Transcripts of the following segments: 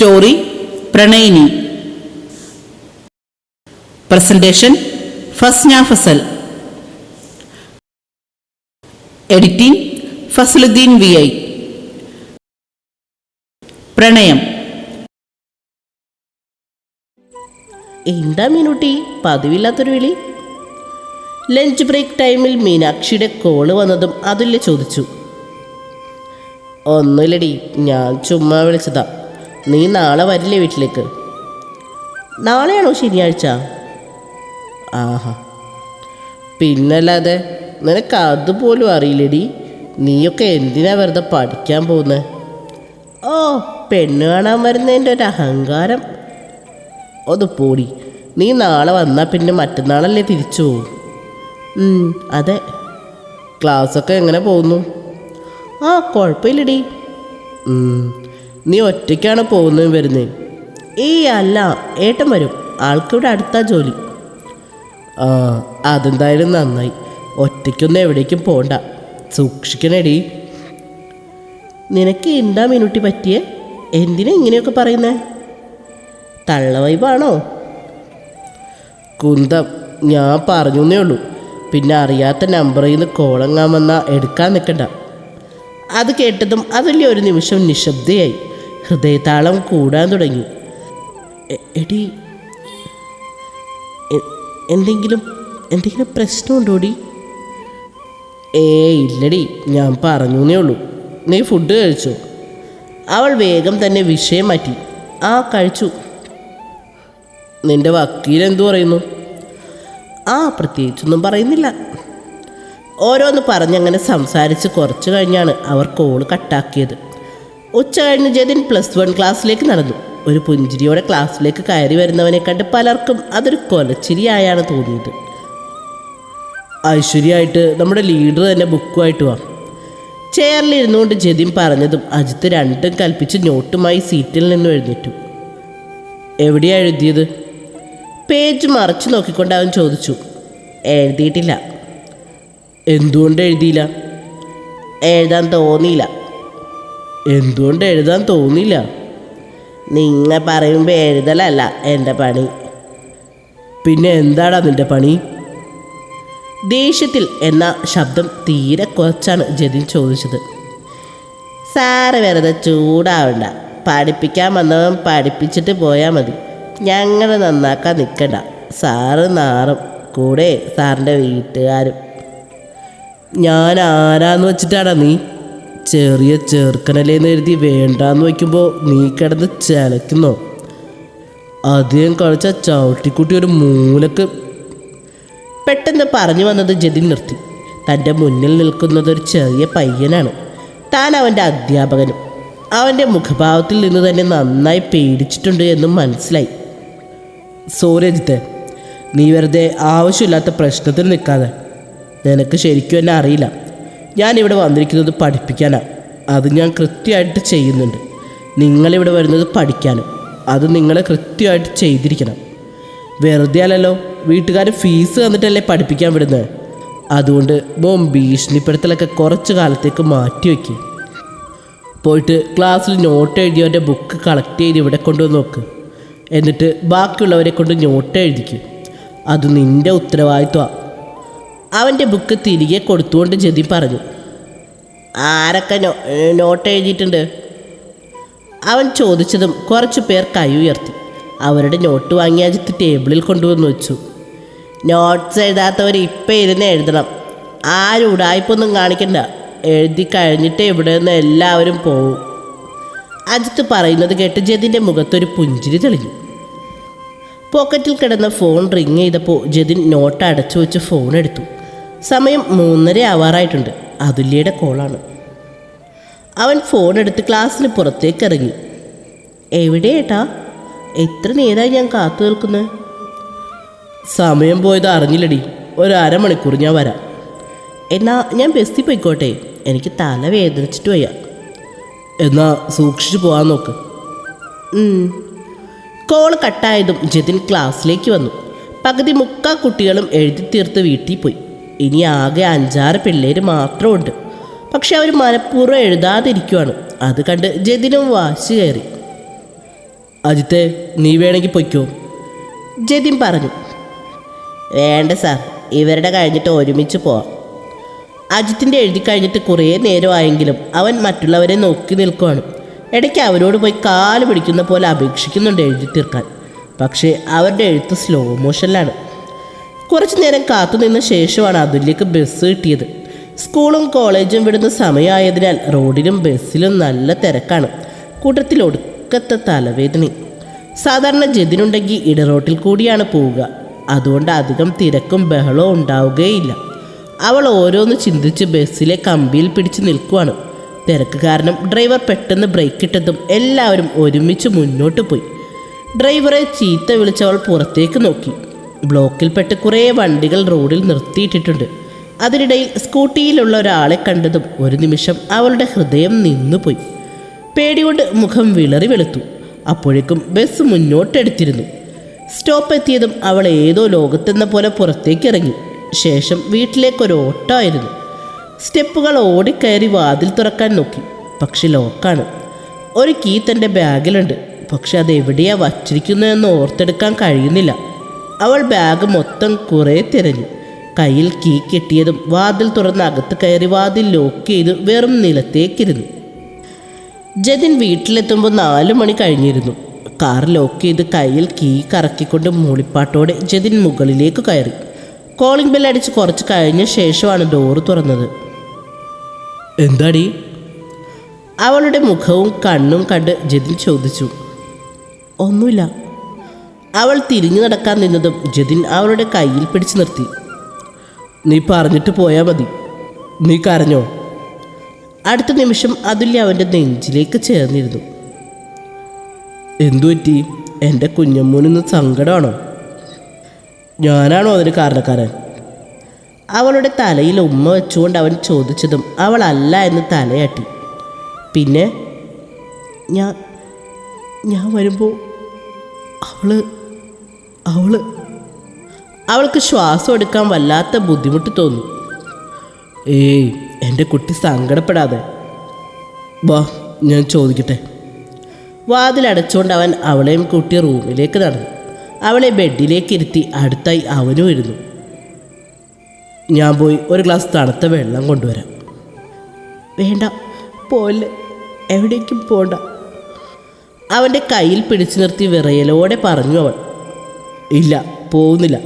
Story പ്രണയിനി. Presentation Fasna Fasal. Editing Fasaluddin V I. പ്രണയം. എന്താ മീനുട്ടി പതിവില്ലാത്തൊരു വിളി? ലഞ്ച് ബ്രേക്ക് ടൈമിൽ മീനാക്ഷിയുടെ കോൾ വന്നതും അതുല്യ ചോദിച്ചു. ഒന്നുമില്ലടി ഞാൻ ചുമ്മാ വിളിച്ചതാ. നീ നാളെ വരില്ലേ വീട്ടിലേക്ക്? നാളെയാണോ ശനിയാഴ്ച? ആഹാ. പിന്നല്ലാതെ നിനക്ക് അതുപോലും അറിയില്ലടി. നീയൊക്കെ എന്തിനാ വെറുതെ പഠിക്കാൻ പോകുന്നത് ഓ പെണ്ണ് കാണാൻ വരുന്നതിന്റെ ഒരു അഹങ്കാരം. ഒന്ന് പോടി. നീ നാളെ വന്നാൽ പിന്നെ മറ്റന്നാളല്ലേ തിരിച്ചു പോകും അതെ. ക്ലാസ്സൊക്കെ എങ്ങനെ പോകുന്നു? ആ കുഴപ്പമില്ലടി. നീ ഒറ്റയ്ക്കാണ് പോകുന്നത് വരുന്നത് ഏയ് അല്ല ഏട്ടൻ വരും. ആൾക്കിവിടെ അടുത്താ ജോലി. ആ അതെന്തായാലും നന്നായി. ഒറ്റയ്ക്കൊന്നും എവിടേക്കും പോണ്ട. സൂക്ഷിക്കണേടി. നിനക്ക് എന്താ മിനുട്ടി പറ്റിയേ? എന്തിനാ ഇങ്ങനെയൊക്കെ പറയുന്നേ? തള്ളവൈബാണോ കുന്തം ഞാൻ പറഞ്ഞു പറഞ്ഞേ ഉള്ളൂ. പിന്നെ അറിയാത്ത നമ്പറിൽ നിന്ന് കോളങ്ങാൻ വന്നാൽ എടുക്കാൻ നിൽക്കണ്ട അത് കേട്ടതും അതല്ലേ ഒരു നിമിഷം നിശബ്ദയായി. ഹൃദയതാളം കൂടാൻ തുടങ്ങി. എടി എന്തെങ്കിലും എന്തെങ്കിലും പ്രശ്നമുണ്ടോടി? ഏ ഇല്ലടി ഞാൻ പറഞ്ഞേ ഉള്ളൂ. നീ ഫുഡ് കഴിച്ചോ? അവൾ വേഗം തന്നെ വിഷയം മാറ്റി. ആ കഴിച്ചു. നിന്റെ വക്കീൽ എന്തു പറയുന്നു? ആ പ്രത്യേകിച്ചൊന്നും പറയുന്നില്ല. ഓരോന്ന് പറഞ്ഞങ്ങനെ സംസാരിച്ച് കുറച്ച് കഴിഞ്ഞാണ് അവർ കോൾ കട്ടാക്കിയത് ഉച്ച കഴിഞ്ഞ് ജതിൻ പ്ലസ് വൺ ക്ലാസ്സിലേക്ക് നടന്നു. ഒരു പുഞ്ചിരിയോടെ ക്ലാസ്സിലേക്ക് കയറി വരുന്നവനെ കണ്ട് പലർക്കും അതൊരു കൊലച്ചിരിയായാണ് തോന്നിയത്. ഐശ്വര്യമായിട്ട് നമ്മുടെ ലീഡർ തന്നെ ബുക്കുമായിട്ട് വാ. ചെയറിൽ ഇരുന്നുകൊണ്ട് ജതിൻ പറഞ്ഞതും അജിത്ത് രണ്ടും കൽപ്പിച്ച് നോട്ടുമായി സീറ്റിൽ നിന്നും എഴുന്നേറ്റു. എവിടെയാ എഴുതിയത്? പേജ് മറച്ചു നോക്കിക്കൊണ്ട് അവൻ ചോദിച്ചു. എഴുതിയിട്ടില്ല. എന്തുകൊണ്ട് എഴുതിയില്ല? എഴുതാൻ തോന്നിയില്ല. എന്തുകൊണ്ട് എഴുതാൻ തോന്നില്ല? നിങ്ങൾ പറയുമ്പോൾ എഴുതലല്ല എന്റെ പണി. പിന്നെ എന്താടാ നിന്റെ പണി? ദേഷ്യത്തിൽ എന്ന ശബ്ദം തീരെ കുറച്ചാണ് ജതിൻ ചോദിച്ചത്. സാറ് വെറുതെ ചൂടാവണ്ട. പഠിപ്പിക്കാൻ വന്നവൻ പഠിപ്പിച്ചിട്ട് പോയാൽ മതി. ഞങ്ങൾ നന്നാക്കാൻ നിൽക്കണ്ട സാറ് നാറും. കൂടെ സാറിന്റെ വീട്ടുകാരും. ഞാൻ ആരാന്ന് വെച്ചിട്ടാടാ നീ? ചെറിയ ചെറുക്കനല്ലേന്ന് എഴുതി വേണ്ടാന്ന് വയ്ക്കുമ്പോൾ നീ കിടന്ന് ചലയ്ക്കുന്നോ. അധികം കളിച്ച ചവിട്ടിക്കുട്ടി ഒരു മൂലക്ക് പെട്ടെന്ന് പറഞ്ഞു വന്നത് ജതിൻ നിർത്തി. തന്റെ മുന്നിൽ നിൽക്കുന്നത് ഒരു ചെറിയ പയ്യനാണ്. താൻ അവന്റെ അധ്യാപകനും. അവന്റെ മുഖഭാവത്തിൽ നിന്ന് തന്നെ നന്നായി പേടിച്ചിട്ടുണ്ട് എന്ന് മനസ്സിലായി. സൂര്യജിത്തെ നീ വെറുതെ ആവശ്യമില്ലാത്ത പ്രശ്നത്തിൽ നിൽക്കാതെ. നിനക്ക് ശരിക്കും എന്നെ അറിയില്ല. ഞാൻ ഇവിടെ വന്നിരിക്കുന്നത് പഠിപ്പിക്കാനാണ് അത് ഞാൻ കൃത്യമായിട്ട് ചെയ്യുന്നുണ്ട്. നിങ്ങളിവിടെ വരുന്നത് പഠിക്കാനും അത് നിങ്ങൾ കൃത്യമായിട്ട് ചെയ്തിരിക്കണം. വെറുതെ അല്ലല്ലോ വീട്ടുകാർ ഫീസ് തന്നിട്ടല്ലേ പഠിപ്പിക്കാൻ വിടുന്നത് അതുകൊണ്ട് ബോം ഭീഷണിപ്പെടുത്തലൊക്കെ കുറച്ച് കാലത്തേക്ക് മാറ്റി വയ്ക്കും. പോയിട്ട് ക്ലാസ്സിൽ നോട്ട് എഴുതിയവന്റെ ബുക്ക് കളക്ട് ചെയ്ത് ഇവിടെ കൊണ്ടുവന്ന് നോക്ക്. എന്നിട്ട് ബാക്കിയുള്ളവരെ കൊണ്ട് നോട്ട് എഴുതിക്കും. അത് നിന്റെ ഉത്തരവാദിത്വമാണ് അവന്റെ ബുക്ക് തിരികെ കൊടുത്തുകൊണ്ട് ജതി പറഞ്ഞു ആരൊക്കെ നോട്ട് എഴുതിയിട്ടുണ്ട്? അവൻ ചോദിച്ചതും കുറച്ചു പേർ കൈ ഉയർത്തി. അവരുടെ നോട്ട് വാങ്ങി അജിത്ത് ടേബിളിൽ കൊണ്ടുവന്ന് വെച്ചു. നോട്ട്സ് എഴുതാത്തവർ ഇപ്പം ഇരുന്ന് എഴുതണം. ആരും ഉടായ്പൊന്നും കാണിക്കണ്ട. എഴുതി കഴിഞ്ഞിട്ട് ഇവിടെ നിന്ന് എല്ലാവരും പോവും. അജിത്ത് പറയുന്നത് കേട്ട് ജതിന്റെ മുഖത്തൊരു പുഞ്ചിരി തെളിഞ്ഞു. പോക്കറ്റിൽ കിടന്ന ഫോൺ റിങ് ചെയ്തപ്പോൾ ജതിൻ നോട്ട് അടച്ചു വെച്ച് ഫോൺ എടുത്തു. സമയം മൂന്നര ആവാറായിട്ടുണ്ട്. അതുല്യയുടെ കോളാണ്. അവൻ ഫോൺ എടുത്ത് ക്ലാസ്സിന് പുറത്തേക്ക് ഇറങ്ങി. എവിടെ ഏട്ടാ? എത്ര നേരമായി ഞാൻ കാത്തു നിൽക്കുന്നത് സമയം പോയത് അറിഞ്ഞില്ലടി. ഒരു അരമണിക്കൂർ ഞാൻ വരാം. എന്നാ ഞാൻ ബസ്സിൽ പോയിക്കോട്ടെ. എനിക്ക് തല വേദനിച്ചിട്ട് വയ്യ. എന്നാ സൂക്ഷിച്ചു പോകാൻ നോക്ക്. കോൾ കട്ടായതും ജതിൻ ക്ലാസ്സിലേക്ക് വന്നു. പകുതി മുക്കാ കുട്ടികളും എഴുതി തീർത്ത് വീട്ടിൽ പോയി. ഇനി ആകെ അഞ്ചാറ് പിള്ളേർ മാത്രമുണ്ട്. പക്ഷെ അവർ മനഃപൂർവം എഴുതാതിരിക്കുവാണ്. അത് കണ്ട് ജതിനും വാശി കയറി. അജിത്തെ നീ വേണമെങ്കിൽ പൊയ്ക്കോ? ജതിൻ പറഞ്ഞു. വേണ്ട സാർ ഇവരുടെ കഴിഞ്ഞിട്ട് ഒരുമിച്ച് പോവാം. അജിത്തിന്റെ എഴുതി കഴിഞ്ഞിട്ട് കുറേ നേരമായെങ്കിലും അവൻ മറ്റുള്ളവരെ നോക്കി നിൽക്കുവാണ്. ഇടയ്ക്ക് അവരോട് പോയി കാൽ പിടിക്കുന്ന പോലെ അപേക്ഷിക്കുന്നുണ്ട് എഴുതി തീർക്കാൻ. പക്ഷേ അവരുടെ എഴുത്ത് സ്ലോ മോഷനിലാണ് കുറച്ചു നേരം കാത്തുനിന്ന ശേഷമാണ് അതുല്യക്ക് ബസ് കിട്ടിയത്. സ്കൂളും കോളേജും വിടുന്ന സമയമായതിനാൽ റോഡിലും ബസ്സിലും നല്ല തിരക്കാണ്. കൂട്ടത്തിൽ ഒടുക്കത്തെ തലവേദന. സാധാരണ ജതിനുണ്ടെങ്കിൽ ഇടറോട്ടിൽ കൂടിയാണ് പോവുക. അതുകൊണ്ട് അധികം തിരക്കും ബഹളവും ഉണ്ടാവുകയില്ല. അവൾ ഓരോന്ന് ചിന്തിച്ച് ബസ്സിലെ കമ്പിയിൽ പിടിച്ച് നിൽക്കുവാണ്. തിരക്ക് കാരണം ഡ്രൈവർ പെട്ടെന്ന് ബ്രേക്ക് ഇട്ടതും എല്ലാവരും ഒരുമിച്ച് മുന്നോട്ട് പോയി. ഡ്രൈവറെ ചീത്ത വിളിച്ചവൾ പുറത്തേക്ക് നോക്കി. ബ്ലോക്കിൽപ്പെട്ട് കുറേ വണ്ടികൾ റോഡിൽ നിർത്തിയിട്ടിട്ടുണ്ട്. അതിനിടയിൽ സ്കൂട്ടിയിലുള്ള ഒരാളെ കണ്ടതും ഒരു നിമിഷം അവളുടെ ഹൃദയം നിന്നുപോയി. പേടികൊണ്ട് മുഖം വിളറി വെളുത്തു. അപ്പോഴേക്കും ബസ് മുന്നോട്ടെടുത്തിരുന്നു. സ്റ്റോപ്പ് എത്തിയതും അവൾ ഏതോ ലോകത്തെന്ന പോലെ പുറത്തേക്ക് ഇറങ്ങി. ശേഷം വീട്ടിലേക്കൊരു ഓട്ടമായിരുന്നു സ്റ്റെപ്പുകൾ ഓടിക്കയറി വാതിൽ തുറക്കാൻ നോക്കി. പക്ഷെ ലോക്കാണ്. ഒരു കീ തന്റെ ബാഗിലുണ്ട്. പക്ഷെ അത് എവിടെയാ വച്ചിരിക്കുന്നതെന്ന് ഓർത്തെടുക്കാൻ കഴിയുന്നില്ല. അവൾ ബാഗ് മൊത്തം കുറേ തിരഞ്ഞു. കയ്യിൽ കീ കിട്ടിയതും വാതിൽ തുറന്ന് അകത്ത് കയറി വാതിൽ ലോക്ക് ചെയ്ത് വെറും നിലത്തേക്കിരുന്നു. ജതിൻ വീട്ടിലെത്തുമ്പോൾ നാല് മണി കഴിഞ്ഞിരുന്നു. കാർ ലോക്ക് ചെയ്ത് കയ്യിൽ കീ കറക്കിക്കൊണ്ട് മൂളിപ്പാട്ടോടെ ജതിൻ മുകളിലേക്ക് കയറി. കോളിംഗ് ബെൽ അടിച്ച് കുറച്ച് കഴിഞ്ഞ ശേഷമാണ് ഡോറ് തുറന്നത്. എന്താടി? അവളുടെ മുഖവും കണ്ണും കണ്ട് ജതിൻ ചോദിച്ചു. ഒന്നുമില്ല. അവൾ തിരിഞ്ഞു നടക്കാൻ നിന്നതും ജതിൻ അവളുടെ കയ്യിൽ പിടിച്ചു നിർത്തി. നീ പറഞ്ഞിട്ട് പോയാൽ മതി. നീ കരഞ്ഞോ? അടുത്ത നിമിഷം അതുല്യ അവന്റെ നെഞ്ചിലേക്ക് ചേർന്നിരുന്നു. എന്തു പറ്റി? എന്റെ കുഞ്ഞമ്മൂനിന്ന് സങ്കടമാണോ? ഞാനാണോ അതിന് കാരണക്കാരൻ? അവളുടെ തലയിൽ ഉമ്മ വെച്ചുകൊണ്ട് അവൻ ചോദിച്ചതും അവൾ അല്ല എന്ന് തലയാട്ടി. പിന്നെ? ഞാൻ ഞാൻ വരുമ്പോൾ അവൾ അവൾ. അവൾക്ക് ശ്വാസം എടുക്കാൻ വല്ലാത്ത ബുദ്ധിമുട്ട് തോന്നി. ഏയ് എന്റെ കുട്ടി സങ്കടപ്പെടാതെ. വാ ഞാൻ ചോദിക്കട്ടെ. വാതിലടച്ചുകൊണ്ട് അവൻ അവളെയും കൂട്ടി റൂമിലേക്ക് നടന്നു. അവളെ ബെഡിലേക്ക് ഇരുത്തി അടുത്തായി അവനും ഇരുന്നു. ഞാൻ പോയി ഒരു ഗ്ലാസ് തണുത്ത വെള്ളം കൊണ്ടുവരാം. വേണ്ട പോലെ എവിടേക്കും പോണ്ട. അവന്റെ കയ്യിൽ പിടിച്ചു നിർത്തി വിറയലോടെ പറഞ്ഞു അവൾ. ഇല്ല പോകുന്നില്ല.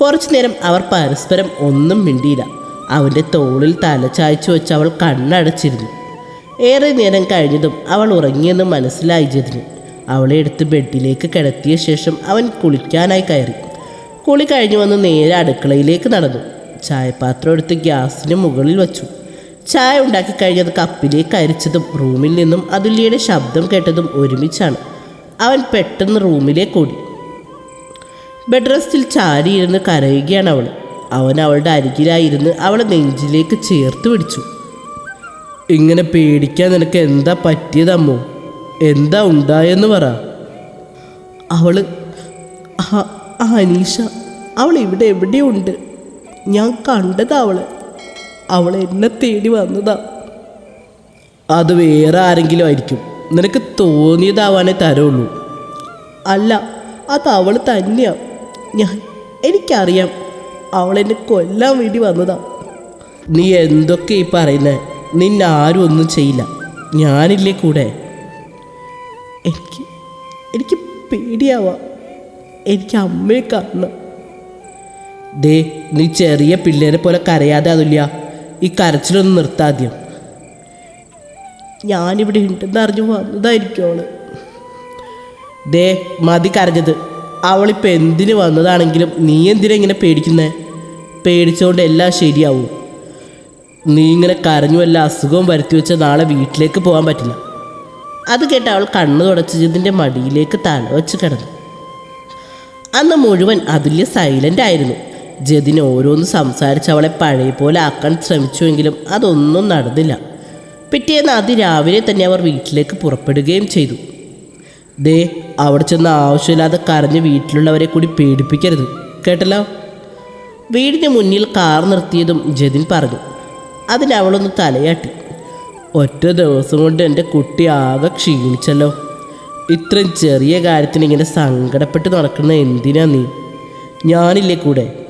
കുറച്ചു നേരം അവർ പരസ്പരം ഒന്നും മിണ്ടിയില്ല. അവന്റെ തോളിൽ തല വെച്ച് അവൾ കണ്ണടച്ചിരുന്നു. ഏറെ നേരം കഴിഞ്ഞതും അവൾ ഉറങ്ങിയെന്ന് മനസ്സിലായി ജതിന് അവളെ എടുത്ത് ബെഡിലേക്ക് കിടത്തിയ ശേഷം അവൻ കുളിക്കാനായി കയറി. കുളി കഴിഞ്ഞു വന്ന് നേരെ അടുക്കളയിലേക്ക് നടന്നു. ചായപാത്രം എടുത്ത് ഗ്യാസിന് മുകളിൽ വച്ചു. ചായ ഉണ്ടാക്കി കഴിഞ്ഞത് കപ്പിലേക്ക് അരിച്ചതും റൂമിൽ നിന്നും അതുല്യയുടെ ശബ്ദം കേട്ടതും ഒരുമിച്ചാണ്. അവൻ പെട്ടെന്ന് റൂമിലേക്ക് ഓടി. ബെഡ് റെസ്റ്റിൽ ചാരിയിരുന്ന് കരയുകയാണ് അവൾ. അവൻ അവളുടെ അരികിലായിരുന്ന് അവളെ നെഞ്ചിലേക്ക് ചേർത്ത് പിടിച്ചു. ഇങ്ങനെ പേടിക്കാൻ നിനക്ക് എന്താ പറ്റിയതമ്മോ എന്താ ഉണ്ടായെന്ന് പറ. അവൾ അനീഷ അവൾ ഇവിടെ എവിടെയുണ്ട്? ഞാൻ കണ്ടതാ അവൾ. അവൾ എന്നെ തേടി വന്നതാ. അത് വേറെ ആരെങ്കിലും ആയിരിക്കും. നിനക്ക് തോന്നിയതാവാനേ തരുള്ളൂ. അല്ല അത് അവൾ തന്നെയാ. ഞാൻ എനിക്കറിയാം അവൾ എന്നെ കൊല്ലാൻ വേണ്ടി വന്നതാ. നീ എന്തൊക്കെ ഈ പറയുന്നേ? നിന്നെ ആരും ഒന്നും ചെയ്യില്ല. ഞാനില്ലേ കൂടെ? എനിക്ക് എനിക്ക് പേടിയാവാ. എനിക്ക് അമ്മയെ കാണണം. ദേ നീ ചെറിയ പിള്ളേരെ പോലെ കരയാതെ അതില്ല ഈ കരച്ചിലൊന്ന് നിർത്താദ്യം ഞാനിവിടെ ഉണ്ടെന്ന് അറിഞ്ഞു വന്നതായിരിക്കും അവൾ. ദേ മതി കരഞ്ഞത്. അവളിപ്പോൾ എന്തിന് വന്നതാണെങ്കിലും നീ എന്തിനാ ഇങ്ങനെ പേടിക്കുന്നേ? പേടിച്ചുകൊണ്ട് എല്ലാം ശരിയാവും. നീ ഇങ്ങനെ കരഞ്ഞു വല്ല അസുഖവും വരുത്തി വെച്ച നാളെ വീട്ടിലേക്ക് പോകാൻ പറ്റില്ല. അത് കേട്ട് അവൾ കണ്ണു തുടച്ചതിന്റെ മടിയിലേക്ക് തല വെച്ച് കിടന്നു. അന്ന് മുഴുവൻ അതുല്യ സൈലന്റ് ആയിരുന്നു. ജതിന് ഓരോന്ന് സംസാരിച്ച് അവളെ പഴയ പോലെ ആക്കാൻ ശ്രമിച്ചുവെങ്കിലും അതൊന്നും നടന്നില്ല. പിറ്റേന്ന് അതിരാവിലെ തന്നെ അവർ വീട്ടിലേക്ക് പുറപ്പെടുകയും ചെയ്തു. ദേ അവിടെ ചെന്ന് ആവശ്യമില്ലാതെ കരഞ്ഞ് വീട്ടിലുള്ളവരെ കൂടി പേടിപ്പിക്കരുത്. കേട്ടല്ലോ? വീടിന് മുന്നിൽ കാർ നിർത്തിയതും ജതിൻ പറഞ്ഞു. അതിലവളൊന്ന് തലയാട്ടി. ഒറ്റ ദിവസം കൊണ്ട് എന്റെ കുട്ടി ആകെ ക്ഷീണിച്ചല്ലോ. ഇത്രയും ചെറിയ കാര്യത്തിന് ഇങ്ങനെ സങ്കടപ്പെട്ട് നടക്കുന്ന എന്തിനാ നീ? ഞാനില്ലേ കൂടെ?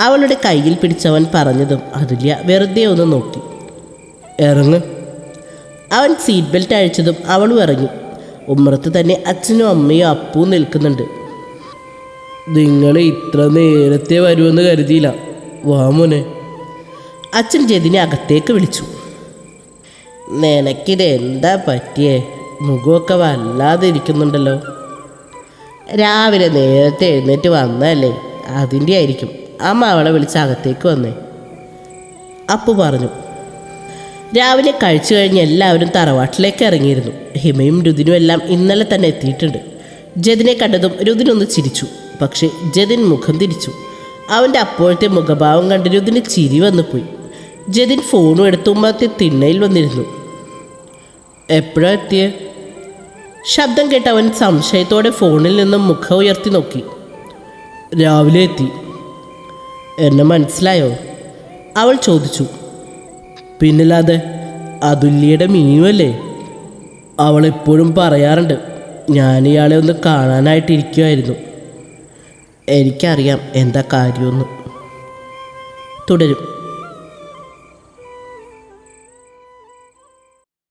അവളുടെ കയ്യിൽ പിടിച്ചവൻ പറഞ്ഞതും അതുല്യ വെറുതെ ഒന്ന് നോക്കി. ഇറങ്ങ്. അവൻ സീറ്റ് ബെൽറ്റ് അഴിച്ചതും അവളും ഇറങ്ങി. ഉമ്മറത്ത് തന്നെ അച്ഛനും അമ്മയും അപ്പവും നിൽക്കുന്നുണ്ട്. നിങ്ങൾ ഇത്ര നേരത്തെ വരുമെന്ന് കരുതിയില്ല. വാമോനെ അച്ഛൻ ജതിനെ അകത്തേക്ക് വിളിച്ചു. നിനക്കിത് എന്താ പറ്റിയേ? മുഖമൊക്കെ വല്ലാതെ ഇരിക്കുന്നുണ്ടല്ലോ. രാവിലെ നേരത്തെ എഴുന്നേറ്റ് വന്നതല്ലേ? അതിന്റെ ആയിരിക്കും. അമ്മ അവളെ വിളിച്ച് അകത്തേക്ക് വന്നേ. അപ്പു പറഞ്ഞു രാവിലെ കഴിച്ചു കഴിഞ്ഞ് എല്ലാവരും തറവാട്ടിലേക്ക് ഇറങ്ങിയിരുന്നു. ഹിമയും രുദിനും എല്ലാം ഇന്നലെ തന്നെ എത്തിയിട്ടുണ്ട്. ജതിനെ കണ്ടതും രുദിനൊന്ന് ചിരിച്ചു. പക്ഷേ ജതിൻ മുഖം തിരിച്ചു. അവന്റെ അപ്പോഴത്തെ മുഖഭാവം കണ്ട് രുദിന് ചിരി വന്നുപോയി. ജതിൻ ഫോണും എടുത്ത് ഉമ്മത്തെ തിണ്ണയിൽ വന്നിരുന്നു. എപ്പോഴാ എത്തിയേ? ശബ്ദം കേട്ട് അവൻ സംശയത്തോടെ ഫോണിൽ നിന്നും മുഖം ഉയർത്തി നോക്കി. രാവിലെ എത്തി. എന്നെ മനസ്സിലായോ? അവൾ ചോദിച്ചു. പിന്നില്ലാതെ അതുല്യയുടെ മീനുമല്ലേ? അവളെപ്പോഴും പറയാറുണ്ട് ഞാൻ ഇയാളെ ഒന്ന് കാണാനായിട്ടിരിക്കുമായിരുന്നു എനിക്കറിയാം എന്താ കാര്യമെന്ന്. തുടരും.